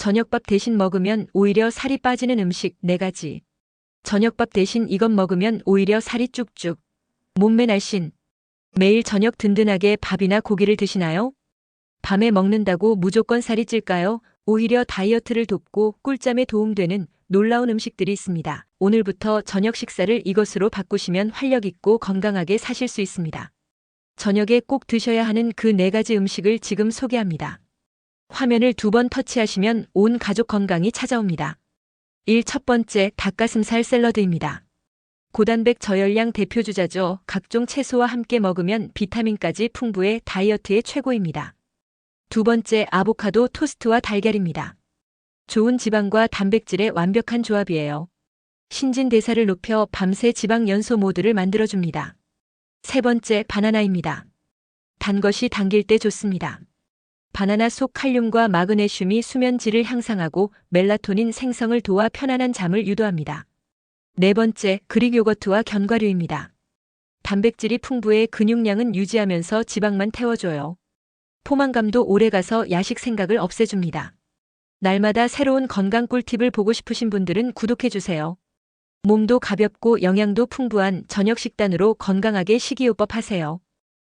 저녁밥 대신 먹으면 오히려 살이 빠지는 음식 4가지. 저녁밥 대신 이것 먹으면 오히려 살이 쭉쭉. 몸매 날씬. 매일 저녁 든든하게 밥이나 고기를 드시나요? 밤에 먹는다고 무조건 살이 찔까요? 오히려 다이어트를 돕고 꿀잠에 도움되는 놀라운 음식들이 있습니다. 오늘부터 저녁 식사를 이것으로 바꾸시면 활력 있고 건강하게 사실 수 있습니다. 저녁에 꼭 드셔야 하는 그 네 가지 음식을 지금 소개합니다. 화면을 두 번 터치하시면 온 가족 건강이 찾아옵니다. 1. 첫 번째 닭가슴살 샐러드입니다. 고단백 저열량 대표 주자죠. 각종 채소와 함께 먹으면 비타민까지 풍부해 다이어트에 최고입니다. 두 번째 아보카도 토스트와 달걀입니다. 좋은 지방과 단백질의 완벽한 조합이에요. 신진대사를 높여 밤새 지방 연소 모드를 만들어줍니다. 세 번째 바나나입니다. 단 것이 당길 때 좋습니다. 바나나 속 칼륨과 마그네슘이 수면질을 향상하고 멜라토닌 생성을 도와 편안한 잠을 유도합니다. 네 번째 그릭 요거트와 견과류입니다. 단백질이 풍부해 근육량은 유지하면서 지방만 태워줘요. 포만감도 오래가서 야식 생각을 없애줍니다. 날마다 새로운 건강 꿀팁을 보고 싶으신 분들은 구독해주세요. 몸도 가볍고 영양도 풍부한 저녁 식단으로 건강하게 식이요법 하세요.